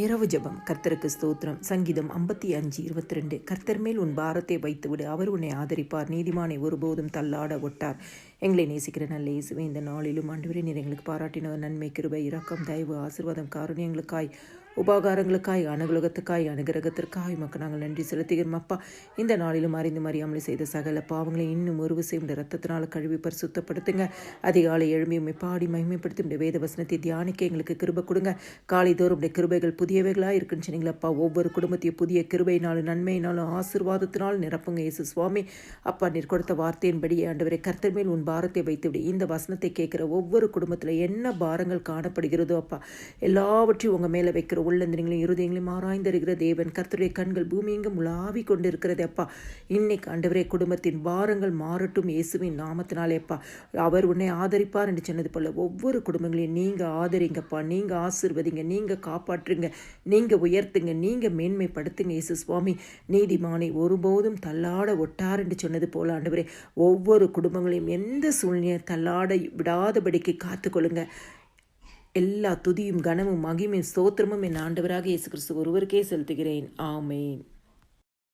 இரவு ஜெபம். கர்த்தருக்கு ஸ்தோத்திரம். சங்கீதம் ஐம்பத்தி அஞ்சு இருபத்தி ரெண்டு. கர்த்தர் மேல் உன் பாரத்தை வைத்துவிடு. அவர் உன்னை ஆதரிப்பார். நீதிமானை ஒருபோதும் தள்ளாட ஒட்டார். எங்களை நேசிக்கிற நல்ல இயேசுவே இந்த நாளிலும் ஆண்டவரே நீர் எங்களுக்கு பாராட்டின நன்மை கிருபை இரக்கம் தயவு ஆசீர்வாதம் காரணியங்களுக்காய் உபகாரங்களுக்காய் அனுகுலகத்துக்காய் அனுகிரகத்திற்காய் மக்கள் நாங்கள் நன்றி செலுத்துகிறோம் அப்பா இந்த நாளிலும் அறிந்து மறியாமல் செய்த சகல பாவங்களை இன்னும் ஒரு செய்யும் ரத்தத்தினால் கழுவி பரிசுத்தப்படுத்துங்க. அதிகாலை எழும்பி பாடி மகிமைப்படுத்தி இந்த வேத வசனத்தை தியானிக்க எங்களுக்கு கிருபை கொடுங்க. காலை தோறும் உடைய கிருபைகள் புதியவைகளாக இருக்குன்னு சொன்னீங்களப்பா ஒவ்வொரு குடும்பத்தையும் புதிய கிருபையினாலும் நன்மையினாலும் ஆசீர்வாதத்தினாலும் நிரப்புங்க இயேசு சுவாமி. அப்பா நீர் கொடுத்த வார்த்தையின்படி ஆண்டவரை கர்த்தர் மேல் உன் பாரத்தை வைத்துவிடு. இந்த வசனத்தை கேட்குற ஒவ்வொரு குடும்பத்தில் என்ன பாரங்கள் காணப்படுகிறதோ அப்பா எல்லாவற்றையும் உங்கள் மேலே வைக்கிற உள்ளந்திரங்களையும் இருதயங்களையும் ஆராய்ந்திருக்கிற தேவன் கர்த்தருடைய கண்கள் பூமியெங்கும் உலாவி கொண்டிருக்கிறது அப்பா. இன்னைக்கு ஆண்டவரே குடும்பத்தின் பாரங்கள் மாறட்டும் இயேசுவின் நாமத்தினாலே அப்பா. அவர் உன்னை ஆதரிப்பார் என்று சொன்னது போல ஒவ்வொரு குடும்பங்களையும் நீங்கள் ஆதரிங்கப்பா. நீங்கள் ஆசிர்வதிங்க நீங்கள் காப்பாற்றுங்க நீங்கள் உயர்த்துங்க நீங்கள் மேன்மைப்படுத்துங்க இயேசு சுவாமி. நீதிமானை ஒருபோதும் தள்ளாட ஒட்டார் என்று சொன்னது போல ஆண்டவரே ஒவ்வொரு குடும்பங்களையும் எந்த சூழ்நிலையை தள்ளாட விடாதபடிக்கு காத்துக்கொள்ளுங்க. எல்லா துதியும் கனமும் மகிமையும் ஸ்தோத்திரமும் என் ஆண்டவராக இயேசு கிறிஸ்து ஒருவருக்கே செலுத்துகிறேன். ஆமேன்.